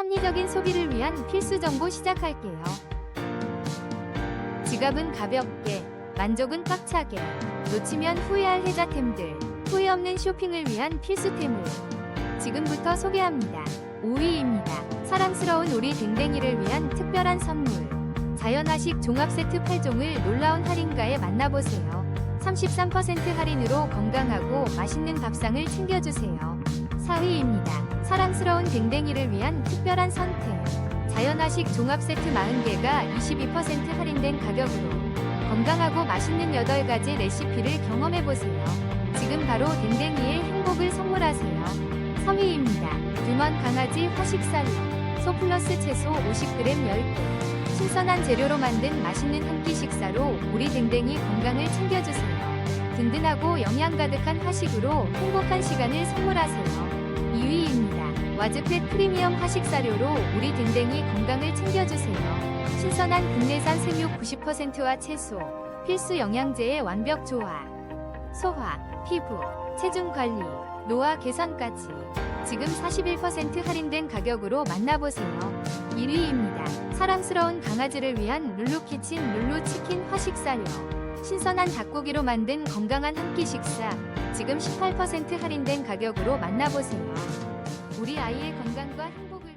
합리적인 소비를 위한 필수 정보 시작할게요. 지갑은 가볍게, 만족은 꽉차게, 놓치면 후회할 혜자템들, 후회 없는 쇼핑을 위한 필수템을 지금부터 소개합니다. 5위입니다. 사랑스러운 우리 댕댕이를 위한 특별한 선물. 자연화식 종합 세트 8종을 놀라운 할인가에 만나보세요. 33% 할인으로 건강하고 맛있는 밥상을 챙겨주세요. 4위입니다. 사랑스러운 댕댕이를 위한 특별한 선택. 자연화식 종합 세트 40개가 22% 할인된 가격으로 건강하고 맛있는 8가지 레시피를 경험해보세요. 지금 바로 댕댕이의 행복을 선물하세요. 3위입니다. 듀먼 강아지 화식살로 소 플러스 채소 50g 10개 신선한 재료로 만든 맛있는 한 끼 식사로 우리 댕댕이 건강을 챙겨주세요. 든든하고 영양 가득한 화식으로 행복한 시간을 선물하세요. 2위입니다. 와즈펫 프리미엄 화식 사료로 우리 댕댕이 건강을 챙겨주세요. 신선한 국내산 생육 90%와 채소, 필수 영양제의 완벽 조화. 소화, 피부, 체중 관리, 노화 개선까지 지금 41% 할인된 가격으로 만나보세요. 1위입니다. 사랑스러운 강아지를 위한 룰루키친 룰루치킨 화식 사료. 신선한 닭고기로 만든 건강한 한 끼 식사. 지금 18% 할인된 가격으로 만나보세요. 우리 아이의 건강과 행복을